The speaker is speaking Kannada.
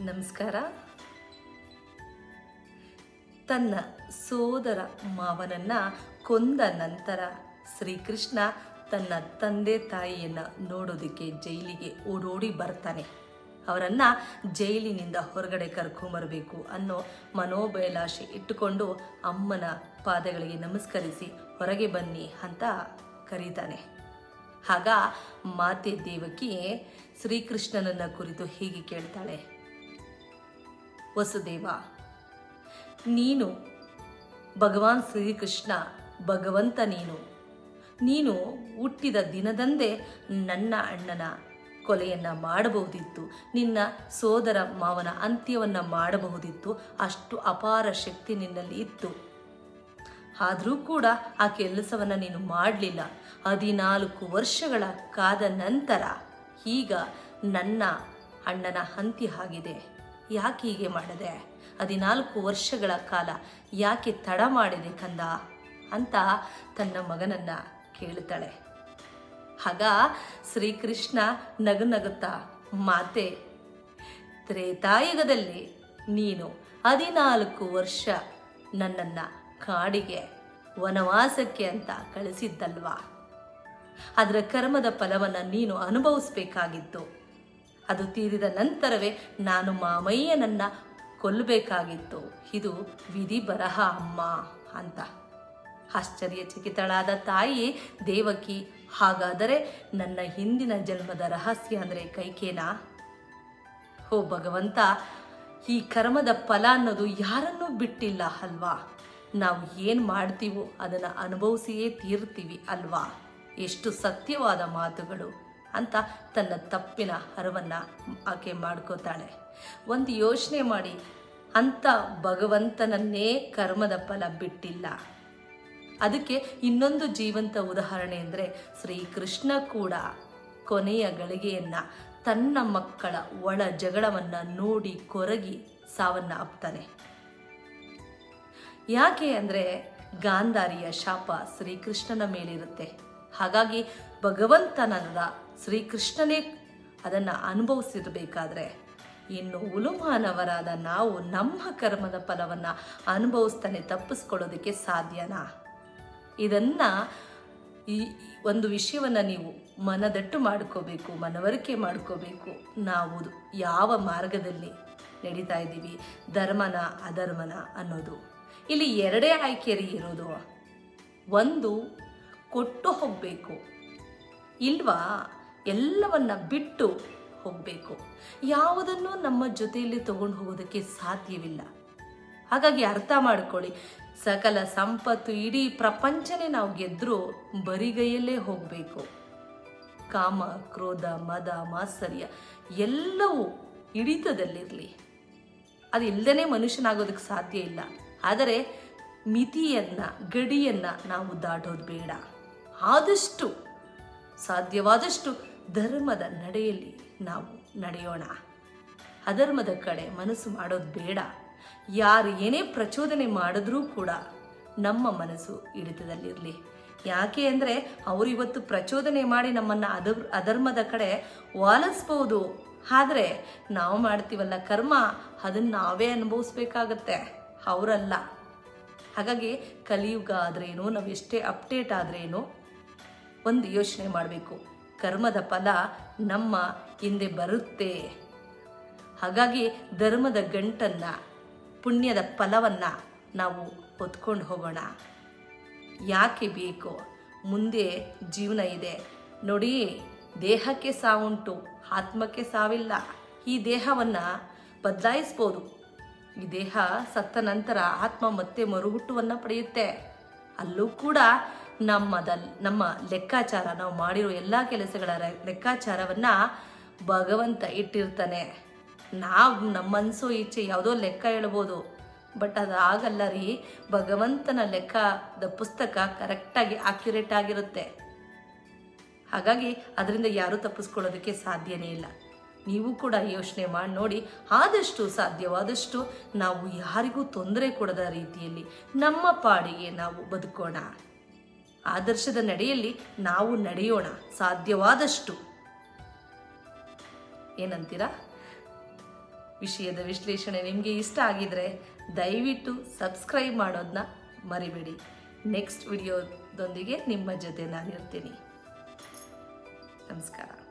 ನಮಸ್ಕಾರ. ತನ್ನ ಸೋದರ ಮಾವನನ್ನ ಕೊಂದ ನಂತರ ಶ್ರೀಕೃಷ್ಣ ತನ್ನ ತಂದೆ ತಾಯಿಯನ್ನ ನೋಡೋದಕ್ಕೆ ಜೈಲಿಗೆ ಓಡೋಡಿ ಬರ್ತಾನೆ. ಅವರನ್ನ ಜೈಲಿನಿಂದ ಹೊರಗಡೆ ಕರ್ಕೊಂಡ್ಬರಬೇಕು ಅನ್ನೋ ಮನೋಬೈಲಾಶೆ ಇಟ್ಟುಕೊಂಡು ಅಮ್ಮನ ಪಾದಗಳಿಗೆ ನಮಸ್ಕರಿಸಿ ಹೊರಗೆ ಬನ್ನಿ ಅಂತ ಕರೀತಾನೆ. ಆಗ ಮಾತೆ ದೇವಕಿ ಶ್ರೀಕೃಷ್ಣನನ್ನ ಕುರಿತು ಹೀಗೆ ಕೇಳ್ತಾಳೆ. ವಸುದೇವ, ನೀನು ಭಗವಾನ್ ಶ್ರೀಕೃಷ್ಣ, ಭಗವಂತ ನೀನು. ನೀನು ಹುಟ್ಟಿದ ದಿನದಂದೇ ನನ್ನ ಅಣ್ಣನ ಕೊಲೆಯನ್ನು ಮಾಡಬಹುದಿತ್ತು. ನಿನ್ನ ಸೋದರ ಮಾವನ ಅಂತ್ಯವನ್ನು ಮಾಡಬಹುದಿತ್ತು. ಅಷ್ಟು ಅಪಾರ ಶಕ್ತಿ ನಿನ್ನಲ್ಲಿ ಇತ್ತು. ಆದರೂ ಕೂಡ ಆ ಕೆಲಸವನ್ನು ನೀನು ಮಾಡಲಿಲ್ಲ. ಹದಿನಾಲ್ಕು ವರ್ಷಗಳ ಕಾದ ನಂತರ ಈಗ ನನ್ನ ಅಣ್ಣನ ಹಂತಿ ಆಗಿದೆ. ಯಾಕೆ ಹೀಗೆ ಮಾಡಿದೆ? ಹದಿನಾಲ್ಕು ವರ್ಷಗಳ ಕಾಲ ಯಾಕೆ ತಡ ಮಾಡಿದೆ ಕಂದ? ಅಂತ ತನ್ನ ಮಗನನ್ನ ಕೇಳ್ತಾಳೆ ಆಗ ಶ್ರೀಕೃಷ್ಣ ನಗು ನಗುತ್ತ, ಮಾತೆ, ತ್ರೇತಾಯುಗದಲ್ಲಿ ನೀನು ಹದಿನಾಲ್ಕು ವರ್ಷ ನನ್ನನ್ನು ಕಾಡಿಗೆ, ವನವಾಸಕ್ಕೆ ಅಂತ ಕಳಿಸಿದ್ದಲ್ವಾ? ಅದರ ಕರ್ಮದ ಫಲವನ್ನು ನೀನು ಅನುಭವಿಸ್ಬೇಕಾಗಿತ್ತು. ಅದು ತೀರಿದ ನಂತರವೇ ನಾನು ಮಾಮಯ್ಯನನ್ನ ಕೊಲ್ಲಬೇಕಾಗಿತ್ತು. ಇದು ವಿಧಿ ಬರಹ ಅಮ್ಮ ಅಂತ. ಆಶ್ಚರ್ಯಚಕಿತಳಾದ ತಾಯಿ ದೇವಕಿ, ಹಾಗಾದರೆ ನನ್ನ ಹಿಂದಿನ ಜನ್ಮದ ರಹಸ್ಯ ಅಂದರೆ ಕೈಕೇನಾ? ಹೋ ಭಗವಂತ, ಈ ಕರ್ಮದ ಫಲ ಅನ್ನೋದು ಯಾರನ್ನೂ ಬಿಟ್ಟಿಲ್ಲ ಅಲ್ವಾ? ನಾವು ಏನು ಮಾಡ್ತೀವೋ ಅದನ್ನು ಅನುಭವಿಸಿಯೇ ತೀರ್ತೀವಿ ಅಲ್ವಾ? ಎಷ್ಟು ಸತ್ಯವಾದ ಮಾತುಗಳು. ಅಂತ ತನ್ನ ತಪ್ಪಿನ ಹರವನ್ನು ಆಕೆ ಮಾಡ್ಕೋತಾಳೆ. ಒಂದು ಯೋಚನೆ ಮಾಡಿ ಅಂಥ ಭಗವಂತನನ್ನೇ ಕರ್ಮದ ಫಲ ಬಿಟ್ಟಿಲ್ಲ. ಅದಕ್ಕೆ ಇನ್ನೊಂದು ಜೀವಂತ ಉದಾಹರಣೆ ಅಂದರೆ ಶ್ರೀಕೃಷ್ಣ ಕೂಡ ಕೊನೆಯ ಗಳಿಗೆಯನ್ನು ತನ್ನ ಮಕ್ಕಳ ಒಳ ಜಗಳವನ್ನು ನೋಡಿ ಕೊರಗಿ ಸಾವನ್ನ ಅಪ್ತಾನೆ ಯಾಕೆ ಅಂದರೆ ಗಾಂಧಾರಿಯ ಶಾಪ ಶ್ರೀಕೃಷ್ಣನ ಮೇಲಿರುತ್ತೆ. ಹಾಗಾಗಿ ಭಗವಂತನಲ್ಲ ಶ್ರೀಕೃಷ್ಣನೇ ಅದನ್ನು ಅನುಭವಿಸಿರಬೇಕಾದ್ರೆ ಇನ್ನು ಉಲುಮಾನವರಾದ ನಾವು ನಮ್ಮ ಕರ್ಮದ ಫಲವನ್ನು ಅನುಭವಿಸ್ತಾನೆ ತಪ್ಪಿಸ್ಕೊಳ್ಳೋದಕ್ಕೆ ಸಾಧ್ಯನಾ? ಇದನ್ನು ಈ ಒಂದು ವಿಷಯವನ್ನು ನೀವು ಮನದಟ್ಟು ಮಾಡ್ಕೋಬೇಕು, ಮನವರಿಕೆ ಮಾಡ್ಕೋಬೇಕು. ನಾವು ಯಾವ ಮಾರ್ಗದಲ್ಲಿ ನಡೀತಾ ಇದ್ದೀವಿ, ಧರ್ಮನ, ಅಧರ್ಮನ ಅನ್ನೋದು. ಇಲ್ಲಿ ಎರಡೇ ಆಯ್ಕೆರಿ ಇರೋದು. ಒಂದು, ಕೊಟ್ಟು ಹೋಗಬೇಕು. ಇಲ್ವಾ? ಎಲ್ಲವನ್ನ ಬಿಟ್ಟು ಹೋಗಬೇಕು. ಯಾವುದನ್ನು ನಮ್ಮ ಜೊತೆಯಲ್ಲಿ ತಗೊಂಡು ಹೋಗೋದಕ್ಕೆ ಸಾಧ್ಯವಿಲ್ಲ. ಹಾಗಾಗಿ ಅರ್ಥ ಮಾಡ್ಕೊಳ್ಳಿ. ಸಕಲ ಸಂಪತ್ತು ಇಡೀ ಪ್ರಪಂಚನೇ ನಾವು ಗೆದ್ದರೂ ಬರಿಗೈಯಲ್ಲೇ ಹೋಗಬೇಕು. ಕಾಮ, ಕ್ರೋಧ, ಮದ, ಮಾತ್ಸರ್ಯ ಎಲ್ಲವೂ ಹಿಡಿತದಲ್ಲಿರಲಿ. ಅದು ಇಲ್ಲದೇ ಮನುಷ್ಯನಾಗೋದಕ್ಕೆ ಸಾಧ್ಯ ಇಲ್ಲ. ಆದರೆ ಮಿತಿಯನ್ನ, ಗಡಿಯನ್ನ ನಾವು ದಾಟೋದು ಬೇಡ. ಆದಷ್ಟು, ಸಾಧ್ಯವಾದಷ್ಟು ಧರ್ಮದ ನಡೆಯಲ್ಲಿ ನಾವು ನಡೆಯೋಣ. ಅಧರ್ಮದ ಕಡೆ ಮನಸ್ಸು ಮಾಡೋದು ಬೇಡ. ಯಾರು ಏನೇ ಪ್ರಚೋದನೆ ಮಾಡಿದ್ರೂ ಕೂಡ ನಮ್ಮ ಮನಸ್ಸು ಹಿಡಿತದಲ್ಲಿರಲಿ. ಯಾಕೆ ಅಂದರೆ ಅವರು ಇವತ್ತು ಪ್ರಚೋದನೆ ಮಾಡಿ ನಮ್ಮನ್ನು ಅಧರ್ ಅಧರ್ಮದ ಕಡೆ ವಾಲಿಸ್ಬೋದು. ಆದರೆ ನಾವು ಮಾಡ್ತೀವಲ್ಲ ಕರ್ಮ ಅದನ್ನು ನಾವೇ ಅನುಭವಿಸ್ಬೇಕಾಗತ್ತೆ. ಅವರಲ್ಲ. ಹಾಗಾಗಿ ಕಲಿಯುಗ ಆದ್ರೇನು, ನಾವು ಎಷ್ಟೇ ಅಪ್ಡೇಟ್ ಆದ್ರೇನು ಒಂದು ಯೋಚನೆ ಮಾಡಬೇಕು. ಕರ್ಮದ ಫಲ ನಮ್ಮ ಹಿಂದೆ ಬರುತ್ತೆ. ಹಾಗಾಗಿ ಧರ್ಮದ ಗಂಟನ್ನು, ಪುಣ್ಯದ ಫಲವನ್ನು ನಾವು ಹೊತ್ಕೊಂಡು ಹೋಗೋಣ. ಯಾಕೆ ಬೇಕು? ಮುಂದೆ ಜೀವನ ಇದೆ. ನೋಡಿ, ದೇಹಕ್ಕೆ ಸಾವುಂಟು, ಆತ್ಮಕ್ಕೆ ಸಾವಿಲ್ಲ. ಈ ದೇಹವನ್ನು ಬದಲಾಯಿಸ್ಬೋದು. ಈ ದೇಹ ಸತ್ತ ನಂತರ ಆತ್ಮ ಮತ್ತೆ ಮರುಹುಟ್ಟುವನ್ನು ಪಡೆಯುತ್ತೆ. ಅಲ್ಲೂ ಕೂಡ ನಮ್ಮದಲ್, ನಮ್ಮ ಲೆಕ್ಕಾಚಾರ, ನಾವು ಮಾಡಿರೋ ಎಲ್ಲ ಕೆಲಸಗಳ ಲೆಕ್ಕಾಚಾರವನ್ನು ಭಗವಂತ ಇಟ್ಟಿರ್ತಾನೆ. ನಾವು ನಮ್ಮ ಮನಸ್ಸು ಇಚ್ಛೆ ಯಾವುದೋ ಲೆಕ್ಕ ಹೇಳ್ಬೋದು. ಬಟ್ ಅದು ಆಗಲ್ಲ ರೀ, ಭಗವಂತನ ಲೆಕ್ಕದ ಪುಸ್ತಕ ಕರೆಕ್ಟಾಗಿ ಆಕ್ಯುರೇಟ್ ಆಗಿರುತ್ತೆ. ಹಾಗಾಗಿ ಅದರಿಂದ ಯಾರೂ ತಪ್ಪಿಸ್ಕೊಳ್ಳೋದಕ್ಕೆ ಸಾಧ್ಯನೇ ಇಲ್ಲ. ನೀವು ಕೂಡ ಯೋಚನೆ ಮಾಡಿ, ನೋಡಿ ಆದಷ್ಟು ಸಾಧ್ಯವಾದಷ್ಟು ನಾವು ಯಾರಿಗೂ ತೊಂದರೆ ಕೊಡದ ರೀತಿಯಲ್ಲಿ ನಮ್ಮ ಪಾಡಿಗೆ ನಾವು ಬದುಕೋಣ. ಆದರ್ಶದ ನಡೆಯಲ್ಲಿ ನಾವು ನಡೆಯೋಣ. ಸಾಧ್ಯವಾದಷ್ಟು. ಏನಂತೀರಾ? ವಿಷಯದ ವಿಶ್ಲೇಷಣೆ ನಿಮಗೆ ಇಷ್ಟ ಆಗಿದ್ರೆ ದಯವಿಟ್ಟು ಸಬ್ಸ್ಕ್ರೈಬ್ ಮಾಡೋದನ್ನ ಮರಿಬೇಡಿ. ನೆಕ್ಸ್ಟ್ ವಿಡಿಯೋದೊಂದಿಗೆ ನಿಮ್ಮ ಜೊತೆ ನಾನಿರ್ತೀನಿ. ನಮಸ್ಕಾರ.